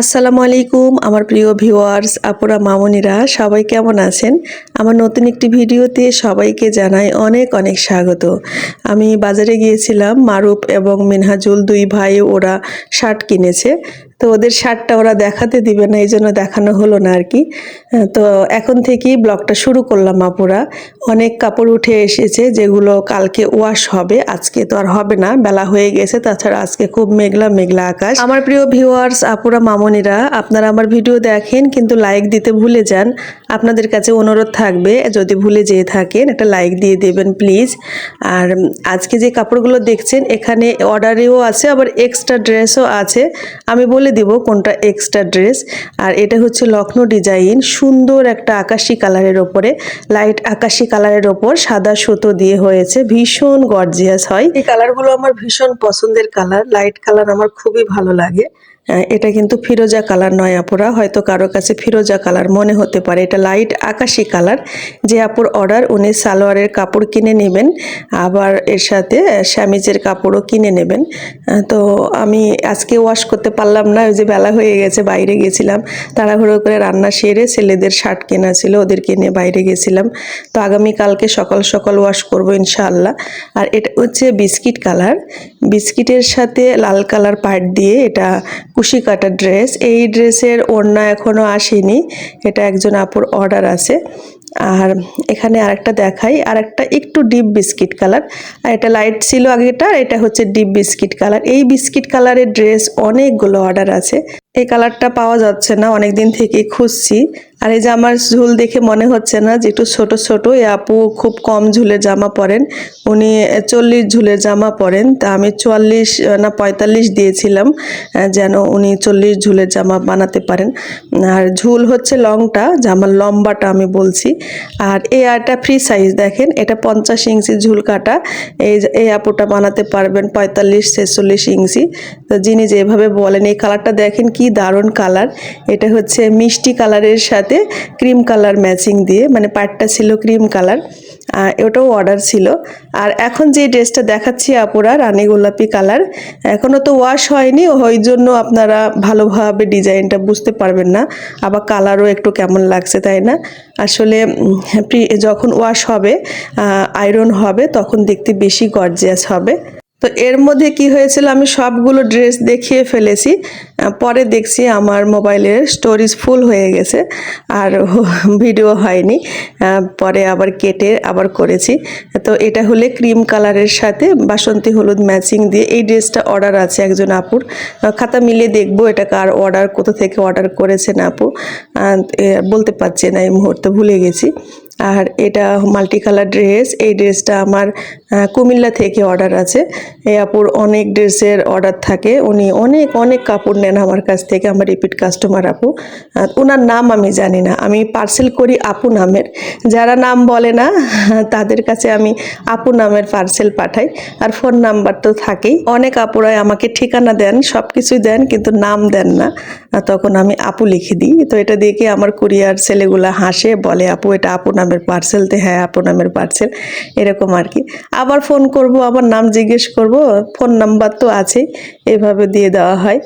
আসসালামু আলাইকুম, আমার প্রিয় ভিউয়ার্স, আপুরা, মামনিরা, সবাই কেমন আছেন? আমার নতুন একটি ভিডিওতে সবাইকে জানাই অনেক অনেক স্বাগত। আমি বাজারে গিয়েছিলাম, মারুফ এবং মিনহাজুল দুই ভাই ওরা শার্ট কিনেছে। তো ওদের শার্টটা ওরা দেখাতে দিবে না এই জন্য দেখানো হলো না আর কি। তো এখন থেকেই ব্লগটা শুরু করলাম আপুরা। অনেক কাপড় উঠে এসেছে যেগুলো কালকে ওয়াশ হবে, আজকে তো আর হবে না, বেলা হয়ে গেছে, তাছাড়া আজকে খুব মেঘলা মেঘলা আকাশ। আমার প্রিয় ভিউয়ার্স আপুরা, মামনিরা, আপনারা আমার ভিডিও দেখেন, কিন্তু লাইক দিতে ভুলে যান। আপনাদের কাছে অনুরোধ থাকবে, যদি ভুলে যেয়ে থাকেন, একটা লাইক দিয়ে দেবেন প্লিজ আর আজকে যে কাপড়গুলো দেখছেন, এখানে অর্ডারেও আছে, আবার এক্সট্রা ড্রেসও আছে। আমি বলে দিব কোনটা এক্সট্রা ড্রেস আর এটা হচ্ছে লখনৌ ডিজাইন সুন্দর একটা আকাশি কালারের ওপরে লাইট আকাশি কালারের ওপর, সাদা সুতো দিয়ে হয়েছে, ভীষণ গর্জিয়াস হয়। এই কালারগুলো আমার ভীষণ পছন্দের কালার লাইট কালার আমার খুবই ভালো লাগে। এটা কিন্তু ফিরোজা কালার নয় আপুরা। হয়তো কারও কাছে ফিরোজা কালার মনে হতে পারে। এটা লাইট আকাশি কালার। যে আপুর অর্ডার উনি সালোয়ারের কাপড় কিনে নেবেন, আবার এর সাথে স্যামিজের কাপড়ও কিনে নেবেন। তো আমি আজকে ওয়াশ করতে পারলাম না, ওই যে বেলা হয়ে গেছে, বাইরে গেছিলাম। তাড়াহুড়ো করে রান্না সেরে ছেলেদের শার্ট কেনা ছিল, ওদেরকে নিয়ে বাইরে গেছিলাম। তো আগামীকালকে সকাল সকাল ওয়াশ করব ইনশাআল্লাহ। আর এটা হচ্ছে বিস্কিট কালার। বিস্কিটের সাথে লাল কালার পার্ট দিয়ে এটা কুশি কাটা ড্রেস এই ড্রেসের ওড়না এখনও আসেনি। এটা একজন আপুর অর্ডার আছে। আর এখানে আরেকটা দেখাই। আরেকটা একটু ডিপ বিস্কিট কালার আর এটা লাইট ছিল আগেটা এটা হচ্ছে ডিপ বিস্কিট কালার এই বিস্কিট কালারের ড্রেস অনেকগুলো অর্ডার আছে। এই কালারটা পাওয়া যাচ্ছে না অনেক দিন থেকে খুঁজছি। আর এই যে আমার ঝুল দেখে মনে হচ্ছে না যে একটু ছোট ছোট, এই আপু খুব কম ঝুলের জামা পরেন। উনি চল্লিশ ঝুলের জামা পরেন, তা আমি চুয়াল্লিশ, না পঁয়তাল্লিশ দিয়েছিলাম যেন উনি চল্লিশ ঝুলের জামা বানাতে পারেন। আর ঝুল হচ্ছে লংটা জামার লম্বাটা আমি বলছি। আর এই আরটা ফ্রি সাইজ দেখেন, এটা পঞ্চাশ ইঞ্চি ঝুল কাটা, এই এই আপুটা বানাতে পারবেন পঁয়তাল্লিশ, ছেচল্লিশ ইঞ্চি। তো যিনি যেভাবে বলেন, এই কালারটা দেখেন কি দারুণ কালার। এটা হচ্ছে মিষ্টি কালারের সাথে ক্রিম কালার ম্যাচিং দিয়ে মানে পাটটা ছিল ক্রিম কালার ওটাও অর্ডার ছিল। আর এখন যে ড্রেসটা দেখাচ্ছি আপুরা, রানী গোলাপি কালার এখনও তো ওয়াশ হয়নি, ওই জন্য আপনারা ভালোভাবে ডিজাইনটা বুঝতে পারবেন না। আবার কালারও একটু কেমন লাগছে, তাই না? আসলে যখন ওয়াশ হবে আয়রন হবে, তখন দেখতে বেশি গর্জিয়াস হবে। তো এর মধ্যে কি হয়েছিল, আমি সবগুলো ড্রেস দেখিয়ে ফেলেছি। পরে দেখছি আমার মোবাইলের স্টোরেজ ফুল হয়ে গেছে আর ভিডিও হয়নি। পরে আবার কেটে আবার করেছি। তো এটা হলে ক্রিম কালারের সাথে বাসন্তী হলুদ ম্যাচিং দিয়ে এই ড্রেসটা অর্ডার আছে একজন আপুর। খাতা মিলিয়ে দেখব এটা কার অর্ডার, কোথা থেকে অর্ডার করেছেন আপু। বলতে পারছি না এই মুহূর্তে, ভুলে গেছি। আর এটা মাল্টি কালার ড্রেস, এই ড্রেসটা আমার কুমিল্লা থেকে অর্ডার আছে। এই আপুর অনেক ড্রেসের অর্ডার থাকে। উনি অনেক অনেক কাপড় নেন আমার কাছ থেকে, আমার রিপিট কাস্টমার আপু। ওনার নাম আমি জানি না। আমি পার্সেল করি আপু নামের। যারা নাম বলে না, তাদের কাছে আমি আপু নামের পার্সেল পাঠাই। আর ফোন নাম্বার তো থাকেই। অনেক আপুরাই আমাকে ঠিকানা দেন সব কিছুই দেন, কিন্তু নাম দেন না। তখন আমি আপু লিখে দিই। তো এটা দেখে আমার কুরিয়ার ছেলেগুলা হাসে, বলে, আপু, এটা আপু নামের পার্সেল তে হ্যাঁ আপু নামের পার্সেল এরকম আর কি। আবার ফোন করব, আবার নাম জিজ্ঞেস করব ফোন নাম্বার তো আছে এভাবে দিয়ে দেওয়া হয়।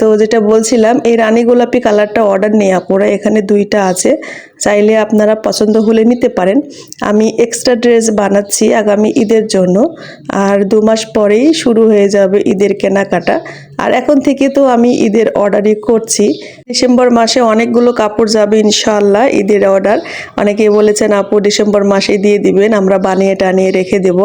তো যেটা বলছিলাম, এই রানী গোলাপি কালারটা অর্ডার নেই আপুরা এখানে দুইটা আছে। চাইলে আপনারা পছন্দ হলে নিতে পারেন। আমি এক্সট্রা ড্রেস বানাচ্ছি আগামী ঈদের জন্য। আর দু মাস পরেই শুরু হয়ে যাবে ঈদের কেনাকাটা। আর এখন থেকে তো আমি ঈদের অর্ডারই করছি। ডিসেম্বর মাসে অনেকগুলো কাপড় যাবে ইনশাআল্লাহ ঈদের অর্ডার অনেকে বলেছেন, আপু, ডিসেম্বর মাসে দিয়ে দিবেন, আমরা বানিয়ে টানিয়ে রেখে দেব।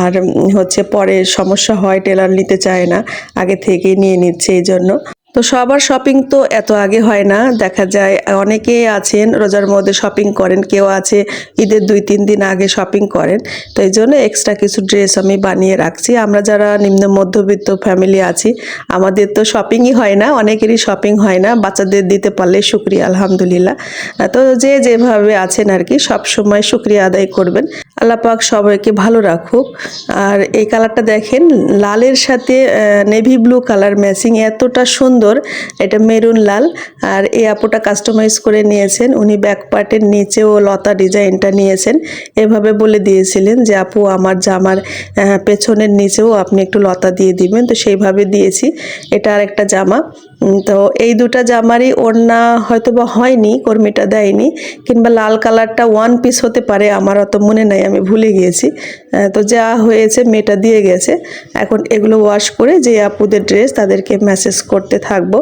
আর হচ্ছে পরে সমস্যা হয় টেলার নিতে চায় না, আগে থেকেই নিয়ে নিচ্ছে, এই জন্য ¿no? তো সবার শপিং তো এত আগে হয় না। দেখা যায়, অনেকেই আছেন, রোজার মধ্যে শপিং করেন, কেউ আছে, ঈদের দুই, তিন দিন আগে শপিং করেন। তো এই জন্য এক্সট্রা কিছু ড্রেস আমি বানিয়ে রাখছি। আমরা যারা নিম্ন মধ্যবিত্ত ফ্যামিলি আছি, আমাদের তো শপিংই হয় না, অনেকেরই শপিং হয় না। বাচ্চাদের দিতে পারলে শুক্রিয়া, আলহামদুলিল্লাহ। তো যে যেভাবে আছেন আর কি সব সময় শুক্রিয়া আদায় করবেন। আল্লাহ পাক সবাইকে ভালো রাখুক। আর এই কালারটা দেখেন, লালের সাথে নেভি ব্লু কালার ম্যাচিং এতটা সুন্দর। এটা মেরুন লাল, আর এই আপুটা কাস্টমাইজ করে নিয়েছেন। উনি ব্যাক পার্টের নিচেও লতা ডিজাইনটা নিয়েছেন। এভাবে বলে দিয়েছিলেন যে, আপু, আমার জামার পেছনের নিচেও আপনি একটু লতা দিয়ে দিবেন। তো সেইভাবে দিয়েছি। এটা আর একটা জামা তো এই দুটা জামারই ওড়না হয়তো বা হয়নি, কর্মীটা দেয়নি, কিংবা লাল কালারটা ওয়ান পিস হতে পারে, আমার অত মনে নাই, আমি ভুলে গিয়েছি। তো যা হয়েছে, মেয়েটা দিয়ে গেছে। এখন এগুলো ওয়াশ করে যে আপুদের ড্রেস তাদেরকে মেসেজ করতে থাকব।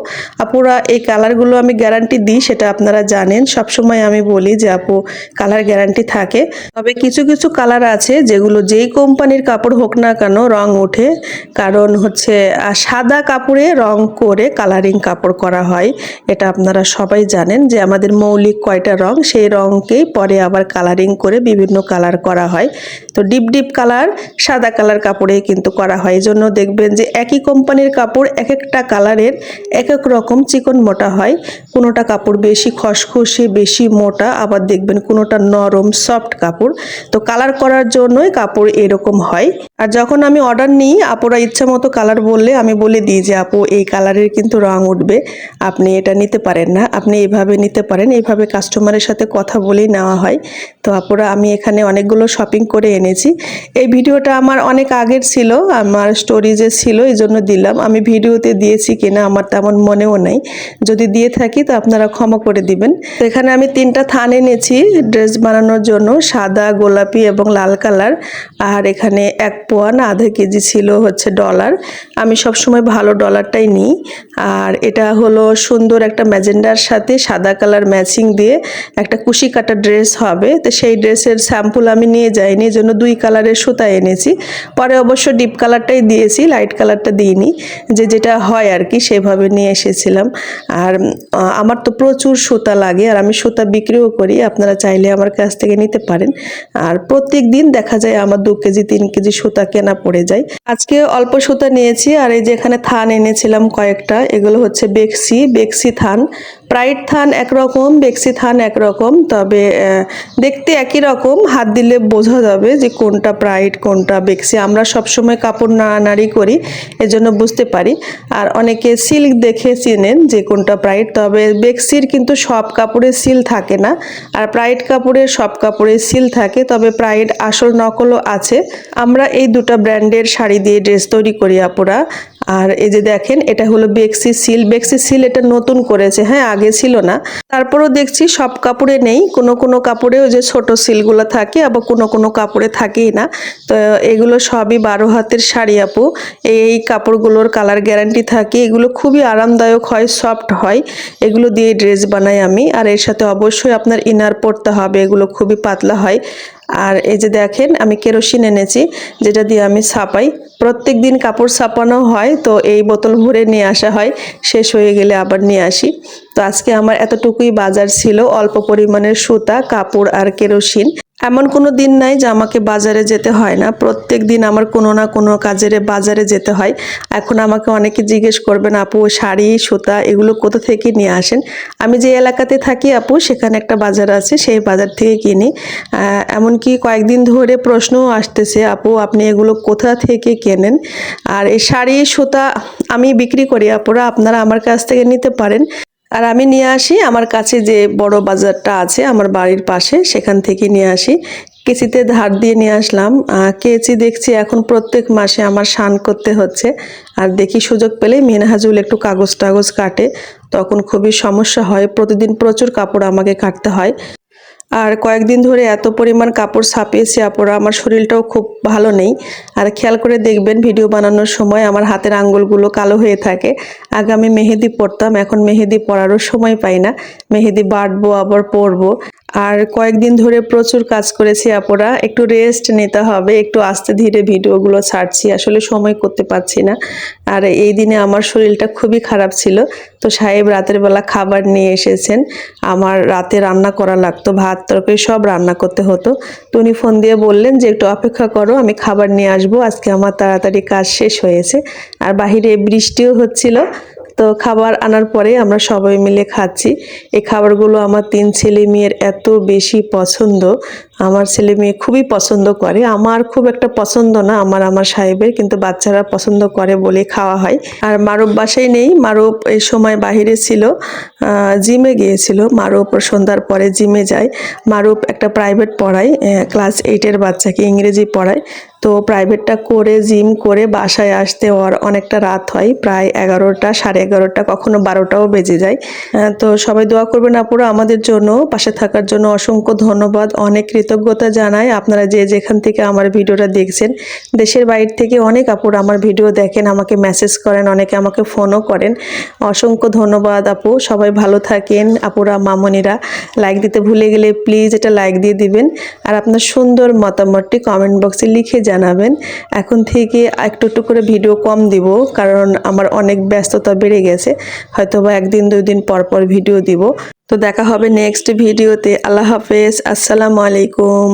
আপুরা, এই কালারগুলো আমি গ্যারান্টি দিই, সেটা আপনারা জানেন। সবসময় আমি বলি যে, আপু কালার গ্যারান্টি থাকে। তবে কিছু কিছু কালার আছে যেগুলো যেই কোম্পানির কাপড় হোক না কেন রং ওঠে। কারণ হচ্ছে সাদা কাপড়ে রং করে কালারিং কাপড় করা হয়। এটা আপনারা সবাই জানেন যে, আমাদের মৌলিক কয়টা রং, সেই রংকেই পরে আবার কালারিং করে বিভিন্ন কালার করা হয়। তো ডিপ ডিপ কালার সাদা কালার কাপড়ে কিন্তু করা হয়। এই জন্য দেখবেন যে, একই কোম্পানির কাপড় এক একটা কালারের এক এক রকম চিকন মোটা হয়। কোনোটা কাপড় বেশি খসখসে, বেশি মোটা, আবার দেখবেন কোনোটা নরম সফট কাপড়। তো কালার করার জন্যই কাপড় এরকম হয়। আর যখন আমি অর্ডার নিই, আপুরা ইচ্ছা মতো কালার বললে আমি বলে দিই যে, আপু, এই কালারের কিন্তু রং উঠবে। আপনি এটা নিতে পারেন না। আপনি এইভাবে নিতে পারেন। এইভাবে কাস্টমারের সাথে কথা বলেই নেওয়া হয়। তো আপুরা, আমি এখানে অনেকগুলো শপিং করে এনেছি। এই ভিডিওটা আমার অনেক আগের ছিল। আমার স্টোরিজে ছিল এই জন্য দিলাম। আমি ভিডিওতে দিয়েছি কিনা, আমার তেমন মনেও নাই। যদি দিয়ে থাকি তো আপনারা ক্ষমা করে দিবেন। এখানে আমি তিনটা থান এনেছি ড্রেস বানানোর জন্য, সাদা, গোলাপি এবং লাল কালার। আর এখানে এক পোয়ান আধা কেজি ছিল হচ্ছে ডলার। আমি সবসময় ভালো ডলারটাই নিই। আর এটা হলো সুন্দর একটা ম্যাজেন্ডার সাথে সাদা কালার ম্যাচিং দিয়ে একটা কুশি কাটা ড্রেস হবে। তো সেই ড্রেসের স্যাম্পল আমি নিয়ে যাইনি, এই জন্য দুই কালারের সুতা এনেছি। পরে অবশ্য ডিপ কালারটাই দিয়েছি, লাইট কালারটা দিইনি। যে যেটা হয় আর কি, সেভাবে নিয়ে এসেছিলাম। আর আমার তো প্রচুর সুতা লাগে, আর আমি সুতা বিক্রিও করি, আপনারা চাইলে আমার কাছ থেকে নিতে পারেন। আর প্রত্যেক দিন দেখা যায় আমার দু কেজি, তিন কেজি সুতা কেনা পড়ে যায়। আজকে অল্প সুতা নিয়েছি, আর এই যে এখানে থান এনেছিলাম কয়েকটা, এগুলো হচ্ছে বেক্সি বেক্সি থান। প্রাইড থান একরকম, বেক্সি থান একরকম, তবে দেখতে একই রকম, হাত দিলে বোঝা যাবে যে কোনটা প্রাইড, কোনটা বেক্সি। আমরা সবসময় কাপড় নাড়ানাড়ি করি, এজন্য বুঝতে পারি। আর অনেকে সিল্ক দেখে চিনেন যে কোনটা প্রাইড তবে বেক্সির কিন্তু সব কাপড়ে সিল থাকে না। আর প্রাইড কাপড়ে সব কাপড়ে সিল থাকে, তবে প্রাইড আসল নকলও আছে। আমরা এই দুটা ব্র্যান্ডের শাড়ি দিয়ে ড্রেস তৈরি করি, আপুরা। আর এই যে দেখেন, এটা হলো বেক্সি সিল। বেক্সি সিল এটা নতুন করেছে হ্যাঁ আগে ছিল না। তারপরও দেখছি সব কাপড়ে নেই, কোনো কোনো কাপড়ে ওই যে ছোট সিলগুলো থাকে, আবার কোনো কোনো কাপড়ে থাকেই না। তো এগুলো সবই বারো হাতের শাড়ি, আপু। এই কাপড়গুলোর কালার গ্যারান্টি থাকে, এগুলো খুবই আরামদায়ক হয়, সফট হয়। এগুলো দিয়ে ড্রেস বানাই আমি, আর এর সাথে অবশ্যই আপনার ইনার পরতে হবে, এগুলো খুবই পাতলা হয়। আর এই যে দেখেন, আমি কেরোসিন এনেছি, যেটা দিয়ে আমি ছাপাই। প্রত্যেক দিন কাপড় ছাপানো হয়, তো এই বোতল ভরে নিয়ে আসা হয়, শেষ হয়ে গেলে আবার নিয়ে আসি। তো আজকে আমার এতটুকুই বাজার ছিল, অল্প পরিমাণের সুতা, কাপড় আর কেরোসিন। এমন কোনো দিন নাই যে আমাকে বাজারে যেতে হয় না। প্রত্যেক দিন আমার কোনো না কোনো কাজের বাজারে যেতে হয়। এখন আমাকে অনেকে জিজ্ঞেস করবেন, আপু, শাড়ি, সুতা এগুলো কোথা থেকে নিয়ে আসেন? আমি যে এলাকাতে থাকি, আপু, সেখানে একটা বাজার আছে, সেই বাজার থেকে কিনি। এমনকি কয়েকদিন ধরে প্রশ্নও আসতেছে, আপু, আপনি এগুলো কোথা থেকে কেনেন? আর এই শাড়ি, সুতা আমি বিক্রি করি, আপুরা, আপনারা আমার কাছ থেকে নিতে পারেন। আর আমি নিয়ে আসি আমার কাছে যে বড় বাজারটা আছে আমার বাড়ির পাশে, সেখান থেকে নিয়ে আসি। কেচিতে ধার দিয়ে নিয়ে আসলাম। কেচি দেখছি এখন প্রত্যেক মাসে আমার শান করতে হচ্ছে। আর দেখি সুযোগ পেলে মেনহাজুল একটু কাগজ টাগজ কাটে। তখন খুবই সমস্যা হয়। প্রতিদিন প্রচুর কাপড় আমাকে কাটতে হয়। আর কয়েকদিন ধরে এত পরিমাণ কাপড় ছাপিয়েছি আপুরা, আমার শরীরটাও খুব ভালো নেই। আর খেয়াল করে দেখবেন, ভিডিও বানানোর সময় আমার হাতের আঙ্গুলগুলো কালো হয়ে থাকে। আগে আমি মেহেদি পরতাম, এখন মেহেদি পরারও সময় পাই না। মেহেদি বাটবো, আবার পরবো। আর কয়েকদিন ধরে প্রচুর কাজ করেছি আপুরা। একটু রেস্ট নিতে হবে, একটু আস্তে ধীরে ভিডিওগুলো ছাড়ছি, আসলে সময় করতে পারছি না। আর এই দিনে আমার শরীরটা খুবই খারাপ ছিল, তো সাহেব রাতের বেলা খাবার নিয়ে এসেছেন। আমার রাতে রান্না করা লাগতো, ভাত, তরকারি সব রান্না করতে হতো। তো উনি ফোন দিয়ে বললেন যে, একটু অপেক্ষা করো, আমি খাবার নিয়ে আসব, আজকে আমার তাড়াতাড়ি কাজ শেষ হয়েছে। আর বাহিরে বৃষ্টিও হচ্ছিল তো খাবার আনার পরে আমরা সবাই মিলে খাচ্ছি। এই খাবারগুলো আমার তিন ছেলে মেয়ের এত বেশি পছন্দ। আমার ছেলে মেয়ে খুবই পছন্দ করে। আমার খুব একটা পছন্দ না আমার আমার সাহেবের, কিন্তু বাচ্চারা পছন্দ করে বলে খাওয়া হয়। আর মারব বাসায় নেই। মারব এই সময় বাহিরে ছিল জিমে গিয়েছিল। মারুপ সন্ধ্যার পরে জিমে যায়। মারুপ একটা প্রাইভেট পড়ায় ক্লাস এইটের বাচ্চাকে ইংরেজি পড়ায়। তো প্রাইভেটটা করে, জিম করে বাসায় আসতে ওর অনেকটা রাত হয়। প্রায় এগারোটা, সাড়ে এগারোটা, কখনো বারোটাও বেজে যায়। তো সবাই দোয়া করবেন আপুরা। আমাদের জন্য, পাশে থাকার জন্য অসংখ্য ধন্যবাদ। অনেক কৃতজ্ঞতা জানাই। আপনারা যে যেখান থেকে আমার ভিডিওটা দেখছেন, দেশের বাইরে থেকে অনেক আপুরা আমার ভিডিও দেখেন, আমাকে মেসেজ করেন, অনেকে আমাকে ফোনও করেন। অসংখ্য ধন্যবাদ আপু, সবাই ভালো থাকেন। আপুরা, মামনিরা লাইক দিতে ভুলে গেলে প্লিজ এটা লাইক দিয়ে দিবেন। আর আপনার সুন্দর মতামতটি কমেন্ট বক্সে লিখে জানাবেন। এখন থেকে একটু একটু করে ভিডিও কম দিব, কারণ আমার অনেক ব্যস্ততা বেড়ে গেছে। হয়তো বা একদিন, দুই দিন পর পর ভিডিও দিব। তো দেখা হবে নেক্সট ভিডিওতে আল্লাহ হাফেজ। আসসালামু আলাইকুম।